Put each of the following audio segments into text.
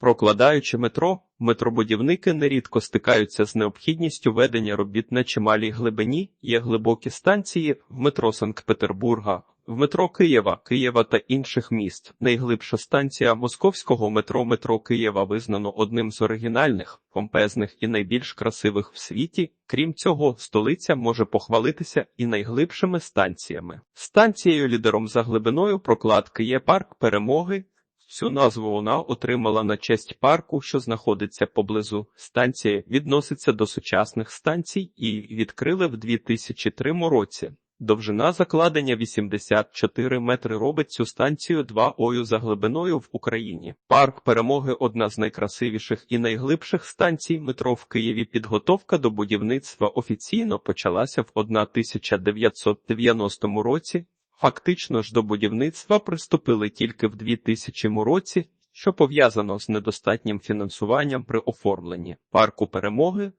Прокладаючи метро, метробудівники нерідко стикаються з необхідністю ведення робіт на чималій глибині. Є глибокі станції в метро Санкт-Петербурга, в метро Києва, Києва та інших міст. Найглибша станція московського метро метро Києва визнано одним з оригінальних, помпезних і найбільш красивих в світі. Крім цього, столиця може похвалитися і найглибшими станціями. Станцією лідером за глибиною прокладки є парк перемоги. Цю назву вона отримала на честь парку, що знаходиться поблизу. Станція відноситься до сучасних станцій і відкрили в 2003 році. Довжина закладення 84 метри робить цю станцію 2 ою за глибиною в Україні. Парк перемоги одна з найкрасивіших і найглибших станцій метро в Києві. Підготовка до будівництва офіційно почалася в 1990 році. Фактично ж до будівництва приступили тільки в 2000 році, що пов'язано з недостатнім фінансуванням при оформленні парку перемоги.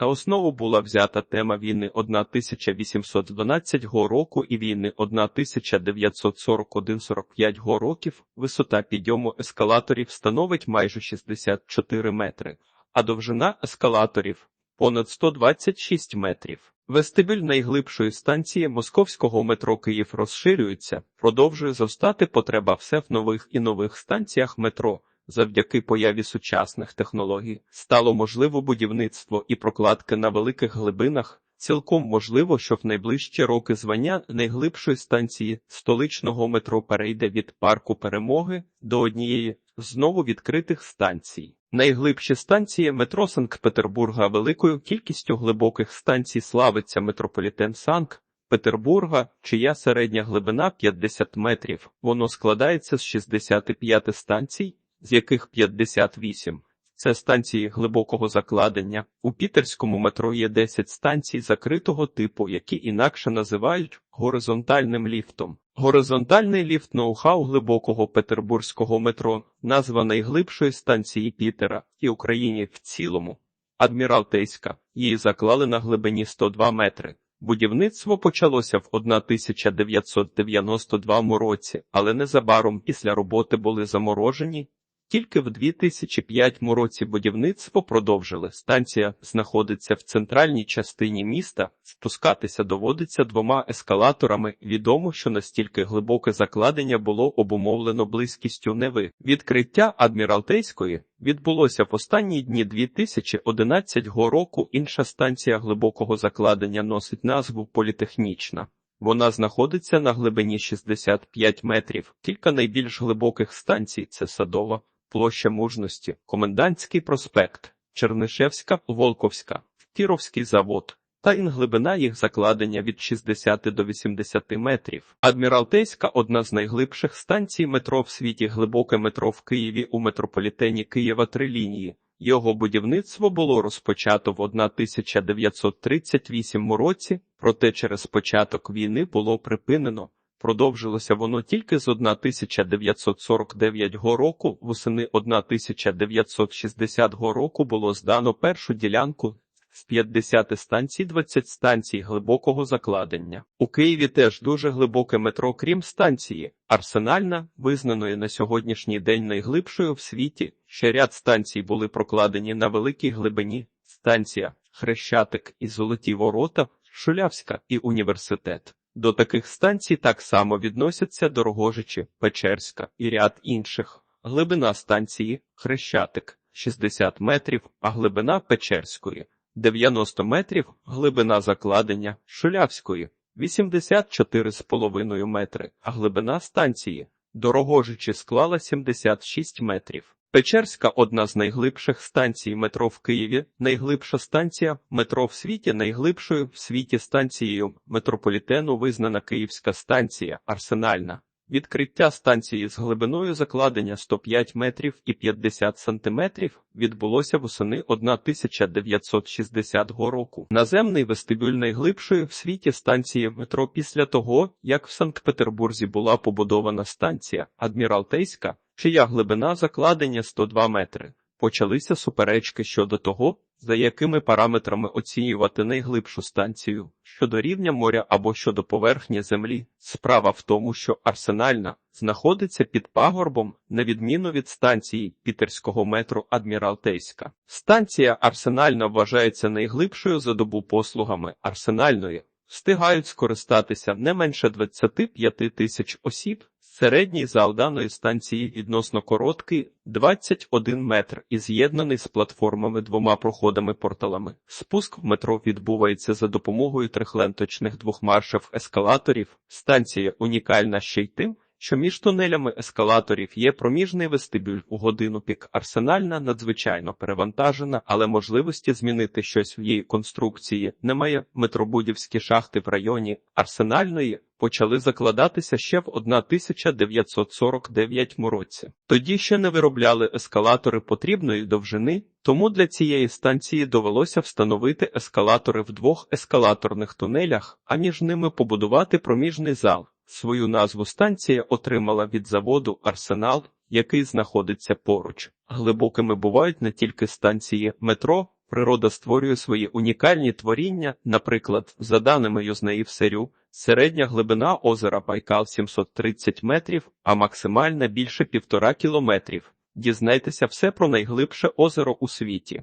За основу була взята тема війни 1812 року і війни 1941-45 років. Висота підйому ескалаторів становить майже 64 метри, а довжина ескалаторів понад 126 метрів. Вестибюль найглибшої станції московського метро Київ розширюється, продовжує зростати потреба все в нових і нових станціях метро. Завдяки появі сучасних технологій стало можливо будівництво і прокладки на великих глибинах. Цілком можливо, що в найближчі роки звання найглибшої станції столичного метро перейде від парку перемоги до однієї знову відкритих станцій. Найглибші станції метро Санкт-Петербурга великою кількістю глибоких станцій славиться метрополітен Санкт-Петербурга, чия середня глибина 50 метрів. Воно складається з 65 станцій, з яких 58 це станції глибокого закладення. У пітерському метро є 10 станцій закритого типу, які інакше називають горизонтальним ліфтом. Горизонтальний ліфт ноу-хау глибокого петербурзького метро, назва найглибшої станції Пітера і Україні в цілому. Адміралтейська. Її заклали на глибині 102 метри. Будівництво почалося в 1992 році, але незабаром після роботи були заморожені. Тільки в 2005 році будівництво продовжили. Станція знаходиться в центральній частині міста. Спускатися доводиться двома ескалаторами. Відомо, що настільки глибоке закладення було обумовлено близькістю Неви. Відкриття Адміралтейської відбулося в останні дні 2011 року. Інша станція глибокого закладення носить назву Політехнічна. Вона знаходиться на глибині 65 метрів. Кілька найбільш глибоких станцій це Садова, площа мужності, Комендантський проспект, Чернишевська, Волковська, Кіровський завод. Та інглибина їх закладення від 60 до 80 метрів. Адміралтейська одна з найглибших станцій метро в світі глибоке метро в Києві у метрополітені Києва три лінії. Його будівництво було розпочато в 1938 році, проте через початок війни було припинено. Продовжилося воно тільки з 1949 року, восени 1960 року було здано першу ділянку з 50 станцій 20 станцій глибокого закладення. У Києві теж дуже глибоке метро, крім станції, арсенальна, визнаної на сьогоднішній день найглибшою в світі. Ще ряд станцій були прокладені на великій глибині. Станція, Хрещатик і Золоті Ворота, Шулявська і університет. До таких станцій так само відносяться Дорогожичі, Печерська і ряд інших. Глибина станції Хрещатик 60 метрів, а глибина Печерської 90 метрів, глибина закладення Шулявської 84,5 метри, а глибина станції Дорогожичі склала 76 метрів. Печерська одна з найглибших станцій метро в Києві, найглибша станція метро в світі, найглибшою в світі станцією метрополітену визнана Київська станція Арсенальна. Відкриття станції з глибиною закладення 105 метрів і 50 сантиметрів відбулося восени 1960 року. Наземний вестибюль найглибшої в світі станції метро після того, як в Санкт-Петербурзі була побудована станція Адміралтейська, чия глибина закладення 102 метри. Почалися суперечки щодо того, За якими параметрами оцінювати найглибшу станцію щодо рівня моря або щодо поверхні землі? Справа в тому, що арсенальна знаходиться під пагорбом, на відміну від станції Пітерського метру Адміралтейська. Станція арсенальна вважається найглибшою за добу послугами арсенальної. Встигають скористатися не менше 25 тисяч осіб. Середній зал даної станції відносно короткий 21 метр і з'єднаний з платформами двома проходами-порталами. Спуск в метро відбувається за допомогою трихленточних двохмаршів ескалаторів. Станція унікальна ще й тим, що між тунелями ескалаторів є проміжний вестибюль у годину пік. Арсенальна надзвичайно перевантажена, але можливості змінити щось в її конструкції немає. Метробудівські шахти в районі арсенальної почали закладатися ще в 1949 році. Тоді ще не виробляли ескалатори потрібної довжини, тому для цієї станції довелося встановити ескалатори в двох ескалаторних тунелях, а між ними побудувати проміжний зал. Свою назву станція отримала від заводу Арсенал, який знаходиться поруч. Глибокими бувають не тільки станції метро. Природа створює свої унікальні творіння, наприклад, за даними Юзнеїв Серю, середня глибина озера Байкал 730 метрів, а максимальна більше півтора кілометрів. Дізнайтеся все про найглибше озеро у світі.